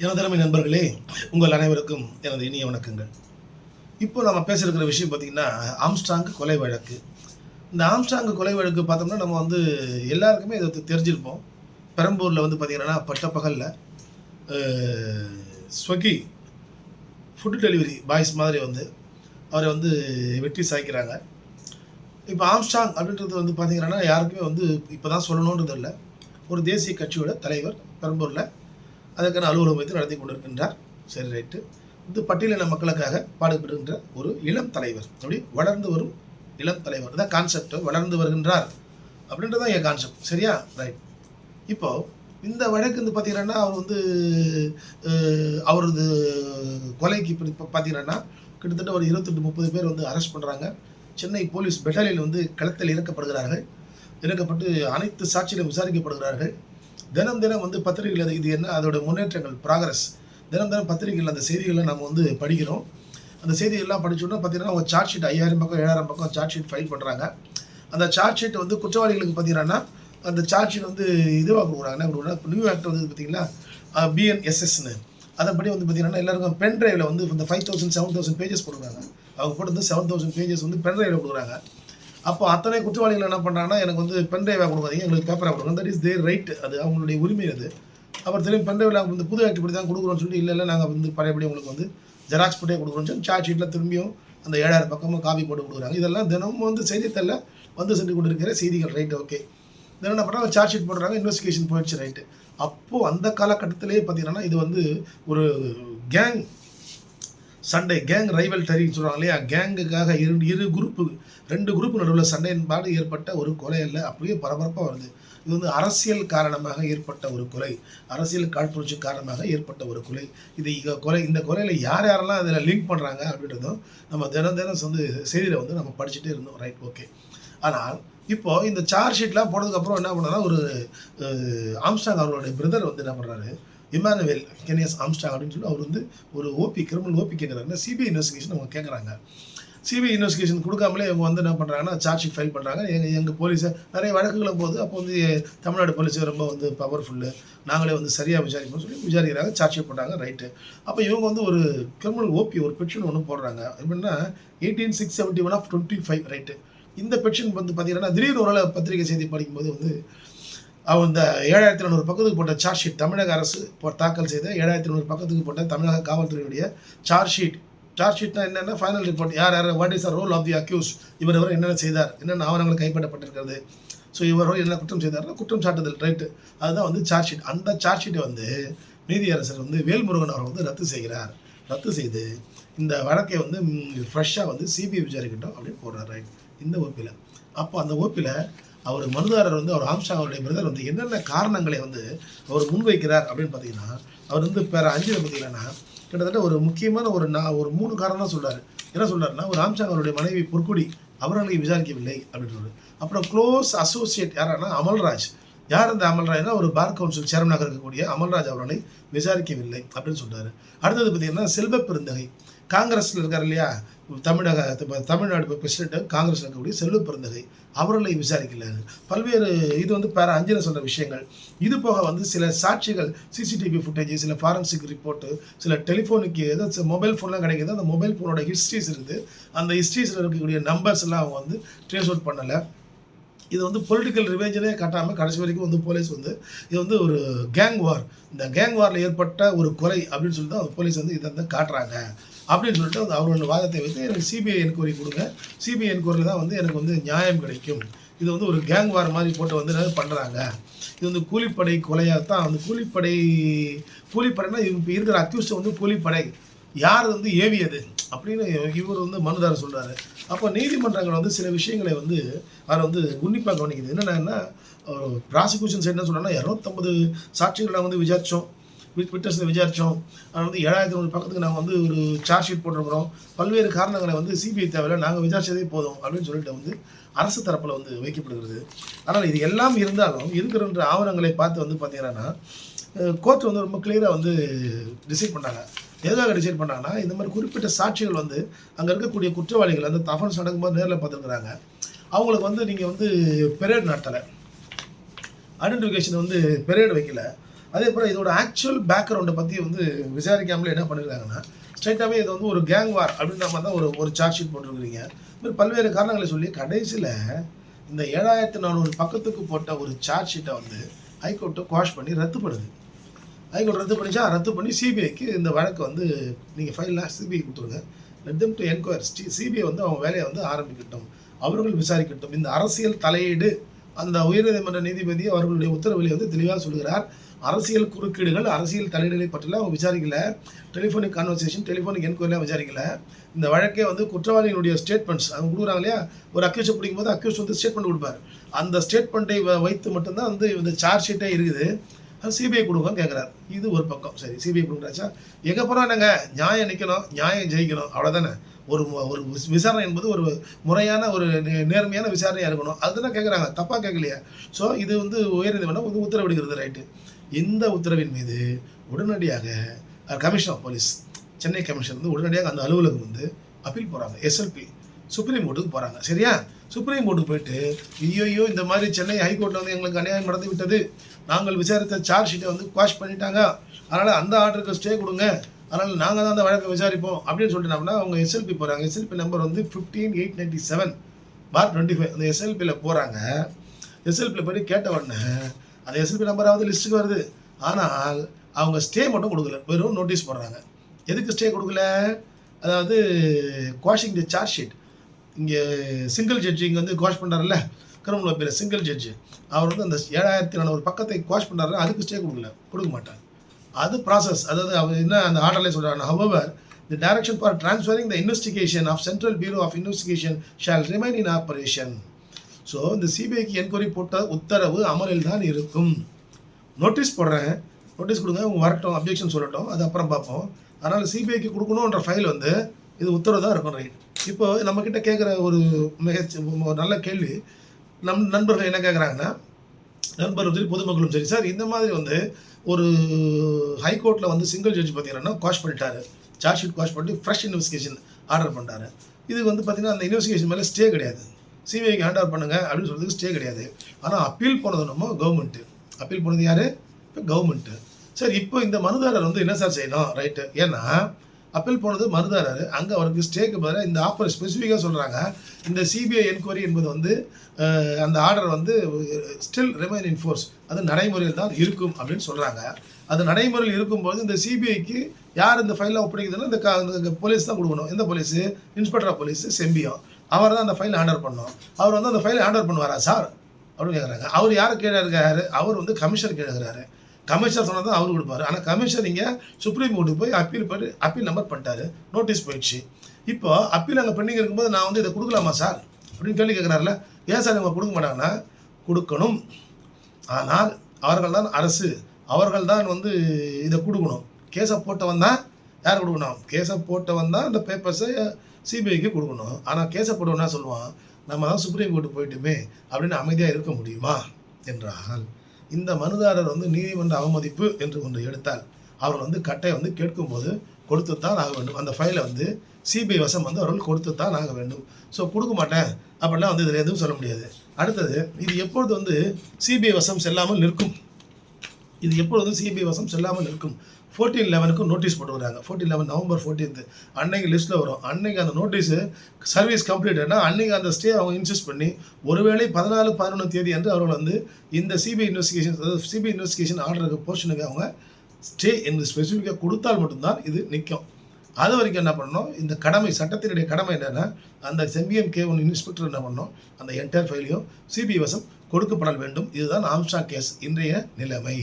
எனதரமை தலைமை நண்பர்களே உங்கள் அனைவருக்கும் எனது இனிய வணக்கங்கள். இப்போ நம்ம பேசியிருக்கிற விஷயம் பார்த்திங்கன்னா ஆம்ஸ்டாங் கொலை வழக்கு. இந்த ஆம்ஸ்டாங் கொலை வழக்கு பார்த்தோம்னா நம்ம வந்து எல்லாருக்குமே இதை தெரிஞ்சிருப்போம். பெரம்பூரில் வந்து பார்த்திங்கன்னா பட்டப்பகலில் ஸ்வகி ஃபுட் டெலிவரி பாய்ஸ் மாதிரி வந்து அவரை வந்து வெட்டி சாய்க்கிறாங்க. இப்போ ஆம்ஸ்டாங் அப்படின்றது வந்து பார்த்திங்கன்னா யாருக்குமே வந்து இப்போ தான் சொல்லணுன்றது இல்லை. ஒரு தேசிய கட்சியோட தலைவர் பெரம்பூரில் அதற்கான அலுவலகம் வைத்து நடத்தி கொண்டிருக்கின்றார். சரி ரைட்டு. இது பட்டியலின மக்களுக்காக பாடுபடுகின்ற ஒரு இளம் தலைவர். அப்படி வளர்ந்து வரும் இளம் தலைவர். தான் கான்செப்ட் வளர்ந்து வருகின்றார் அப்படின்றது தான் என் கான்செப்ட் சரியா? ரைட் இப்போது இந்த வழக்கு வந்து பார்த்தீங்கன்னா அவர் வந்து அவரது கொலைக்கு இப்படி பார்த்தீங்கன்னா கிட்டத்தட்ட ஒரு இருபத்தெட்டு முப்பது பேர் வந்து அரெஸ்ட் பண்ணுறாங்க சென்னை போலீஸ் பெட்டாலியன் வந்து களத்தில் இறக்கப்படுகிறார்கள். இறக்கப்பட்டு அனைத்து சாட்சியிலும் விசாரிக்கப்படுகிறார்கள். தினம் தினம் வந்து பத்திரிகையில் இது என்ன அதோட முன்னேற்றங்கள் ப்ராக்ரஸ் தினம் தினம் பத்திரிகையில் அந்த செய்திகளை நம்ம வந்து படிக்கிறோம். அந்த செய்திகள்லாம் படிச்சோன்னா பார்த்தீங்கன்னா அவங்க சார்ஜ் ஷீட் ஐயாயிரம் பக்கம் ஏழாயிரம் பக்கம் சார்ஜ் ஷீட் ஃபைல் பண்ணுறாங்க அந்த சார்ஜ் ஷீட் வந்து குற்றவாளிகளுக்கு பார்த்தீங்கன்னா அந்த சார்ஜ் ஷீட் வந்து இதுவாக கொடுக்குறாங்க. என்ன கொடுக்குறாங்க நியூ ஆக்ட் வந்து பார்த்தீங்கன்னா பிஎன்எஸ்எஸ்னு அதன்படி வந்து பார்த்தீங்கன்னா எல்லாருக்கும் பென் டிரைவில் வந்து இந்த five thousand seven thousand pages கொடுக்குறாங்க. அவங்க போட்டு வந்து செவன் தௌசண்ட் பேஜஸ் வந்து பென் டிரைவில் கொடுக்குறாங்க. அப்போ அத்தனை குற்றவாளிகள் என்ன பண்ணுறாங்கன்னா எனக்கு வந்து பென்ட்ரைவாக கொடுக்காதீங்க எங்களுக்கு பேப்பராக கொடுங்க. தட் இஸ் தேர் ரைட் அது அவங்களுடைய உரிமை அது. அப்புறம் திரும்பி பென்ட்ரைவில் வந்து புது ஆக்ட் இப்படி தான் கொடுக்குறோம்னு சொல்லி இல்லை இல்லை நாங்கள் வந்து பழையபடி உங்களுக்கு வந்து ஜெராக்ஸ் போட்டே கொடுக்குறோம்னு சொல்லி சார்ஜ் ஷீட்டில் திரும்பியும் அந்த ஏழாயிரம் பக்கமும் காப்பி போட்டு கொடுக்குறாங்க. இதெல்லாம் தினமும் வந்து செய்தித்தாளில் வந்து சென்று கொண்டிருக்கிற செய்திகள். ரைட் ஓகே தினம் என்ன பண்ணுறாங்க சார்ஜ் ஷீட் போடுறாங்க இன்வெஸ்டிகேஷன் போயிடுச்சு. ரைட்டு அப்போது அந்த காலகட்டத்திலே பார்த்தீங்கன்னா இது வந்து ஒரு கேங் சண்டை கேங் ரைவல் டரின்னு சொல்கிறாங்க இல்லையா? கேங்குக்காக இரு இரு குரூப்பு ரெண்டு குரூப் நடுவில் சண்டையின்பாடு ஏற்பட்ட ஒரு கொலை அல்ல அப்படியே பரபரப்பாக வருது. இது வந்து அரசியல் காரணமாக ஏற்பட்ட ஒரு கொலை. அரசியல் காழ்ப்புணர்ச்சி காரணமாக ஏற்பட்ட ஒரு கொலை. இது கொலை இந்த கொலையில் யார் யாரெல்லாம் அதில் லிங்க் பண்ணுறாங்க அப்படின்றதும் நம்ம தினம் தினம் வந்து செய்தியில் வந்து நம்ம படிச்சுட்டே இருந்தோம். ரைட் ஓகே ஆனால் இப்போது இந்த சார்ஜ் ஷீட்லாம் போனதுக்கப்புறம் என்ன பண்ணாரா ஒரு ஆம்ஸ்டாங் அவர்களுடைய பிரதர் வந்து என்ன பண்ணுறாரு இமானுவேல் கெனியஸ் ஆம்ஸ்டாங் அப்படின்னு சொல்லி அவர் வந்து ஒரு ஓபி கிரிமினல் ஓபி கேட்குறாங்க சிபிஐ இன்வெஸ்டிகேஷன் அவங்க கேட்குறாங்க. சிபிஐ இன்வெஸ்டிகேஷன் கொடுக்காமலே இவங்க வந்து என்ன பண்ணுறாங்கன்னா சார்ஜ் ஷீட் ஃபைல் பண்ணுறாங்க எங்கள் எங்கள் போலீஸை நிறைய வழக்குகளும் போகுது. அப்போ வந்து தமிழ்நாடு போலீஸ் ரொம்ப வந்து பவர்ஃபுல்லு நாங்களே வந்து சரியாக விசாரிப்போம்னு சொல்லி விசாரிக்கிறாங்க. சார்ஜ் ஷீட் ரைட்டு அப்போ இவங்க வந்து ஒரு கிரிமினல் ஓபி ஒரு பெட்ஷன் ஒன்று போடுறாங்க. எப்படின்னா eighteen six seventy one of twenty five right இந்த பெட்ஷன் வந்து பார்த்தீங்கன்னா திடீர்னு ஒரு நாள் பத்திரிகை செய்தி படிக்கும்போது வந்து அவன் இந்த ஏழாயிரத்தி நானூறு பக்கத்துக்கு போட்ட சார்ஜ் ஷீட் தமிழக அரசு தாக்கல் செய்த ஏழாயிரத்தி நானூறு பக்கத்துக்கு போட்ட தமிழக காவல்துறையுடைய சார்ஜ் ஷீட் சார்ஜ் ஷீட்னா என்னென்ன ஃபைனல் ரிப்போர்ட் யார் யார் what is the role of the accused இவர் இவர் என்னென்ன செய்தார்? என்னென்ன ஆவணங்கள் கைப்பற்றப்பட்டிருக்கிறது? ஸோ இவர் என்ன குற்றம் செய்தார்னா குற்றம் சாட்டுதல் ரைட்டு அதுதான் வந்து சார்ஜ் ஷீட் அந்த சார்ஜ் ஷீட்டை வந்து நீதியரசர் வந்து வேல்முருகன் அவர் வந்து ரத்து செய்கிறார். ரத்து செய்து இந்த வழக்கை வந்து ஃப்ரெஷ்ஷாக வந்து சிபிஐ விசாரிக்கட்டும் அப்படின்னு போடுறார் ரைட் இந்த ஓப்பியில் அப்போ அந்த ஓப்பியில் அவர் மனுதாரர் வந்து அவர் ஆம்ஸ்டாங் அவருடைய பிரதர் வந்து என்னென்ன காரணங்களை வந்து அவர் முன்வைக்கிறார் அப்படின்னு பார்த்தீங்கன்னா அவர் வந்து பேர அஞ்சில் பார்த்தீங்கன்னா கிட்டத்தட்ட ஒரு முக்கியமான ஒரு நான் ஒரு மூணு காரணம் தான் சொல்கிறார் என்ன சொல்கிறாருன்னா ஒரு ஆம்ஸ்டாங் அவருடைய மனைவி பொற்குடி அவர்களை விசாரிக்கவில்லை அப்படின்னு சொல்கிறார் அப்புறம் க்ளோஸ் அசோசியேட் யாரானா அமல்ராஜ். யார் அந்த அமல்ராஜ்னா ஒரு பார் கவுன்சில் சேர்மனாக இருக்கக்கூடிய அமல்ராஜ் அவர்களை விசாரிக்கவில்லை அப்படின்னு சொல்கிறாரு அடுத்தது பார்த்தீங்கன்னா செல்வ பெருந்தகை. காங்கிரஸில் இருக்கார் இல்லையா? தமிழக தமிழ்நாடு பிரசிடென்ட் காங்கிரஸ் இருக்கக்கூடிய செல்வ பிறந்தகை அவர்களை விசாரிக்கல பல்வேறு இது வந்து பேர அஞ்சல சொல்கிற விஷயங்கள். இது போக வந்து சில சாட்சிகள் சிசிடிவி ஃபுட்டேஜ் சில ஃபாரன்சிக் ரிப்போர்ட்டு சில டெலிஃபோனுக்கு ஏதோ மொபைல் ஃபோன்லாம் கிடைக்குது. அந்த மொபைல் ஃபோனோட ஹிஸ்ட்ரிஸ் இருக்குது. அந்த ஹிஸ்ட்ரிஸில் இருக்கக்கூடிய நம்பர்ஸ் எல்லாம் அவங்க வந்து ட்ரேஸ் அவுட் பண்ணலை. இது வந்து பொலிட்டிக்கல் ரிவேஞ்சனே காட்டாமல் கடைசி வரைக்கும் வந்து போலீஸ் வந்து இது வந்து ஒரு கேங் வார் இந்த கேங் வாரில் ஏற்பட்ட ஒரு கொலை அப்படின்னு சொல்லிட்டு அவங்க போலீஸ் வந்து இதை வந்து காட்டுறாங்க. அப்படின்னு சொல்லிட்டு அந்த அவரோட வாதத்தை வைத்து எனக்கு சிபிஐ என்கொயரி கொடுங்க. சிபிஐ என்கொயரியில் தான் வந்து எனக்கு வந்து நியாயம் கிடைக்கும். இது வந்து ஒரு கேங் வார் மாதிரி போட்டு வந்து பண்ணுறாங்க இது வந்து கூலிப்படை கொலையாக தான். வந்து கூலிப்படை கூலிப்படைனா இப்போ இருக்கிற அக்யூஸ்ட் வந்து கூலிப்படை. யார் வந்து ஏவியது அப்படின்னு இவர் வந்து மனுதாரர் சொல்கிறார் அப்போ நீதிமன்றங்கள் வந்து சில விஷயங்களை வந்து அவர் வந்து உன்னிப்பாக கவனிக்குது. என்னென்னா ப்ராசிக்யூஷன் சைடு என்ன சொல்கிறாங்கன்னா இரநூத்தம்பது சாட்சிகளை வந்து விசாரித்தோம் விட்டர்ஸில் விசாரித்தோம் அது வந்து ஏழாயிரத்தி நூறு பக்கத்துக்கு நாங்கள் வந்து ஒரு சார்ஜ் ஷீட் போட்டிருக்கிறோம். பல்வேறு காரணங்களை வந்து சிபிஐ தேவையில்லை நாங்கள் விசாரிச்சதே போதும் அப்படின்னு சொல்லிட்டு வந்து அரசு தரப்பில் வந்து வைக்கப்படுகிறது. ஆனால் இது எல்லாம் இருந்தாலும் இருக்கிற ஆவணங்களை பார்த்து வந்து பார்த்தீங்கன்னா கோர்ட் வந்து ரொம்ப கிளியராக வந்து டிசைட் பண்ணாங்க. எதுக்காக டிசைட் பண்ணாங்கன்னா இந்த மாதிரி குறிப்பிட்ட சாட்சிகள் வந்து அங்கே இருக்கக்கூடிய குற்றவாளிகள் அந்த தஃபன்ஸ் நடக்கும்போது நேரில் பார்த்துருக்குறாங்க. அவங்களுக்கு வந்து நீங்கள் வந்து பெரேட் நடத்தலை. ஐடென்டிஃபிகேஷன் வந்து பெரேட் வைக்கல. அதே போல் இதோட ஆக்சுவல் பேக்ரவுண்டை பற்றி வந்து விசாரிக்காமலே என்ன பண்ணிருக்காங்கன்னா ஸ்ட்ரைட்டாகவே இது வந்து ஒரு கேங் வார் அப்படின்ற மாதிரி தான் ஒரு ஒரு சார்ஜ் ஷீட் போட்டிருக்கிறீங்க. இது பல்வேறு காரணங்களை சொல்லி கடைசியில் இந்த ஏழாயிரத்தி நானூறு பக்கத்துக்கு போட்ட ஒரு சார்ஜ் ஷீட்டை வந்து ஹைகோர்ட்டை குவாஷ் பண்ணி ரத்து பண்ணுது. ஹைகோர்ட் ரத்து பண்ணிச்சா ரத்து பண்ணி சிபிஐக்கு இந்த வழக்கு வந்து நீங்கள் ஃபைல்லாம் சிபிஐ கொடுத்துருங்க. Let them to enquire CBI வந்து அவங்க வேலையை வந்து ஆரம்பிக்கட்டும். அவர்கள் விசாரிக்கட்டும். இந்த அரசியல் தலையீடு அந்த உயர்நீதிமன்ற நீதிபதி அவர்களுடைய உத்தரவிலே வந்து தெளிவாக சொல்கிறார் அரசியல் குறுக்கீடுகள் அரசியல் தலையீடுகளை பற்றிலாம் அவங்க விசாரிக்கல. டெலிஃபோனிக் கான்வர்சேஷன் டெலிஃபோனிக் என்கொயரிலாம் விசாரிக்கல. இந்த வழக்கே வந்து குற்றவாளியினுடைய ஸ்டேட்மெண்ட்ஸ் அவங்க கொடுக்குறாங்க இல்லையா? ஒரு அக்யூஸை பிடிக்கும் போது அக்யூஸ் வந்து ஸ்டேட்மெண்ட் கொடுப்பார். அந்த ஸ்டேட்மெண்ட்டை வைத்து மட்டும்தான் வந்து இந்த சார்ஜ் ஷீட்டே இருக்குது. அது சிபிஐ கொடுங்கன்னு கேட்குறாரு இது ஒரு பக்கம். சரி சிபிஐ கொடுக்குறாச்சா எங்கே போனால் நாங்கள் நியாயம் நிற்கணும் நியாயம் ஜெயிக்கணும். அவ்வளோதானே ஒரு ஒரு விசாரணை என்பது ஒரு முறையான ஒரு நே- நேர்மையான விசாரணையாக இருக்கணும். அதுதான் கேட்குறாங்க தப்பாக கேட்கலையா ஸோ இது வந்து உயர்நீதிமன்றம் வந்து உத்தரவிடுகிறது ரைட்டு இந்த உத்தரவின் மீது உடனடியாக commission of police Chennai commission வந்து உடனடியாக அந்த அலுவலகம் வந்து அப்பீல் போகிறாங்க எஸ்எல்பி சுப்ரீம் கோர்ட்டுக்கு போகிறாங்க சரியா? சுப்ரீம் கோர்ட்டுக்கு போயிட்டு ஐயோ இந்த மாதிரி சென்னை ஹைகோர்ட்டில் வந்து எங்களுக்கு அநியாயம் நடந்து விட்டது. நாங்கள் விசாரித்த சார்ஜ் ஷீட்டை வந்து குவாஷ் பண்ணிட்டாங்க. அதனால் அந்த ஆர்டருக்கு ஸ்டே கொடுங்க. அதனால் நாங்கள் தான் அந்த வழக்கை விசாரிப்போம். அப்படின்னு சொல்லிட்டு அவங்க எஸ்எல்பி போகிறாங்க எஸ்எல்பி நம்பர் வந்து fifteen eight ninety seven bar twenty five அந்த எஸ்எல்பியில் போகிறாங்க எஸ்எல்பியில் போய் கேட்ட உடனே அந்த எஸ்எல்பி நம்பராவது லிஸ்ட்டுக்கு வருது. ஆனால் அவங்க ஸ்டே மட்டும் கொடுக்கல. வெறும் நோட்டீஸ் போடுறாங்க. எதுக்கு ஸ்டே கொடுக்கல? அதாவது குவாஷிங் தி சார்ஜ் ஷீட் இங்கே சிங்கிள் ஜட்ஜி இங்கே வந்து குவாஷ் பண்ணுறாருல்ல கிரிமினல் பேர் சிங்கிள் ஜட்ஜு அவர் வந்து அந்த ஏழாயிரத்தி நானூறு பக்கத்தை குவாஷ் பண்ணுறாரு அதுக்கு ஸ்டே கொடுக்கல. கொடுக்க மாட்டார். அது ப்ராசஸ் அதாவது அவர் என்ன அந்த ஆர்டர்லேயே சொல்கிறாங்க however the direction for transferring the investigation of Central Bureau of Investigation shall remain in operation so இந்த சிபிஐக்கு என்கொயரி போட்ட உத்தரவு அமலில் தான் இருக்கும். நோட்டீஸ் போடுறேன். நோட்டீஸ் கொடுங்க. அவங்க வரட்டும் அப்ஜெக்ஷன் சொல்லட்டும். அது அப்புறம் பார்ப்போம். அதனால் சிபிஐக்கு கொடுக்கணுன்ற ஃபைல் வந்து இது உத்தரவு தான் இருக்கும் ரைட் இப்போ நம்மக்கிட்ட கேட்குற ஒரு மிக ஒரு நல்ல கேள்வி. நம் நண்பர்கள் என்ன கேட்குறாங்கன்னா நண்பர்களும் சரி பொதுமக்களும் சரி. சார் இந்த மாதிரி வந்து ஒரு ஹைகோர்ட்டில் வந்து சிங்கிள் ஜட்ஜ் பார்த்தீங்கன்னா குவாஷ் பண்ணிட்டாரு. சார்ஜ் ஷீட் குவாஷ் பண்ணி ஃப்ரெஷ் இன்வெஸ்டிகேஷன் ஆர்டர் பண்ணிட்டாரு. இது வந்து பார்த்தீங்கன்னா அந்த இன்வெஸ்டிகேஷன் மேலே ஸ்டே கிடையாது. சிபிஐக்கு ஹேண்ட் ஓவர் பண்ணுங்க அப்படின்னு சொல்றதுக்கு ஸ்டே கிடையாது. ஆனால் அப்பீல் போனது நம்ம கவர்மெண்ட்டு அப்பீல் போனது யார்? இப்போ கவர்மெண்ட்டு சரி இப்போ இந்த மனுதாரர் வந்து என்ன சார் செய்யணும்? ரைட்டு ஏன்னா அப்பீல் போனது மனுதாரர். அங்கே அவருக்கு ஸ்டேக்கு பதிலாக இந்த ஆஃபர் ஸ்பெசிஃபிக்காக சொல்கிறாங்க இந்த சிபிஐ என்கொயரி என்பது வந்து அந்த ஆர்டர் வந்து ஸ்டில் ரிமைன் இன் ஃபோர்ஸ் அது நடைமுறையில் தான் இருக்கும் அப்படின்னு சொல்கிறாங்க அது நடைமுறையில் இருக்கும்போது இந்த சிபிஐக்கு யார் இந்த ஃபைலை ஒப்படைக்குதுன்னா இந்த போலீஸ் தான் கொடுக்கணும். எந்த police inspector police police Sembiam. அவர் தான் அந்த ஃபைலை ஹேண்டர் பண்ணோம் அவர் வந்து அந்த ஃபைலை ஹேண்டர் பண்ணுவாரா? சார் அப்படின்னு கேட்குறாங்க அவர் யார் கீழே இருக்காரு? அவர் வந்து கமிஷனர் கீழே இருக்கிறாரு கமிஷனர் சொன்னது தான் அவர் கொடுப்பாரு. ஆனால் கமிஷனர் இங்கே சுப்ரீம் கோர்ட்டுக்கு போய் அப்பீல் போய் அப்பீல் நம்பர் பண்ணிட்டாரு. நோட்டீஸ் போயிடுச்சு. இப்போ அப்பீல் அங்கே பெண்டிங் இருக்கும்போது நான் வந்து இதை கொடுக்கலாமா சார்? அப்படின்னு கேள்வி கேட்குறாருல ஏன் சார் இவங்க கொடுக்க மாட்டாங்கன்னா கொடுக்கணும். ஆனால் அவர்கள் தான் அரசு. அவர்கள் தான் வந்து இதை கொடுக்கணும். கேஸை போட்டவன் தான் யார் கொடுக்கணும்? கேஸை போட்டவன் தான் இந்த பேப்பர்ஸை சிபிஐக்கு கொடுக்கணும். ஆனால் கேஸை போட்டவனா சொல்லுவான் நம்ம தான் சுப்ரீம் கோர்ட்டு போயிட்டுமே அப்படின்னு அமைதியாக இருக்க முடியுமா? என்றால் இந்த மனுதாரர் வந்து நீதிமன்ற அவமதிப்பு என்று ஒன்று எடுத்தால் அவர்கள் வந்து கட்டை வந்து கேட்கும்போது கொடுத்துத்தான் ஆக வேண்டும். அந்த ஃபைலை வந்து சிபிஐ வசம் வந்து அவர்கள் கொடுத்துத்தான் ஆக வேண்டும். ஸோ கொடுக்க மாட்டேன். அப்படிலாம் வந்து இதில் எதுவும் சொல்ல முடியாது. அடுத்தது இது எப்பொழுது வந்து சிபிஐ வசம் செல்லாமல் நிற்கும்? இது எப்பொழுதும் வந்து சிபிஐ வசம் செல்லாமல் இருக்கும் ஃபோர்டீன் லெவனுக்கு நோட்டீஸ் போட்டு வராங்க. ஃபோர்டீன் லெவன் நவம்பர் ஃபோர்டீன்த்து அன்னைக்கு லிஸ்ட்டில் வரும். அன்னைக்கு அந்த நோட்டீஸு சர்வீஸ் கம்ப்ளீட்டட்னா அன்னைக்கு அந்த ஸ்டே அவங்க இன்சிஸ்ட் பண்ணி ஒருவேளை பதினாலு பதினொன்று தேதி அன்று அவர்கள் வந்து இந்த சிபிஐ இன்வெஸ்டிகேஷன் அதாவது சிபிஐ இன்வெஸ்டிகேஷன் ஆர்டருக்கு போர்ஷனுக்கு அவங்க ஸ்டே என்று ஸ்பெசிஃபிக்காக கொடுத்தால் மட்டும்தான் இது நிற்கும். அது வரைக்கும் என்ன பண்ணணும்? இந்த கடமை சட்டத்தினுடைய கடமை என்னென்னா அந்த செம்பிஎம் கே ஒன் இன்ஸ்பெக்டர் என்ன பண்ணணும்? அந்த என்டையர் ஃபைலையும் சிபிஐ வசம் கொடுக்கப்பட வேண்டும். இதுதான் ஆம்ஸ்டா கேஸ் இன்றைய நிலைமை.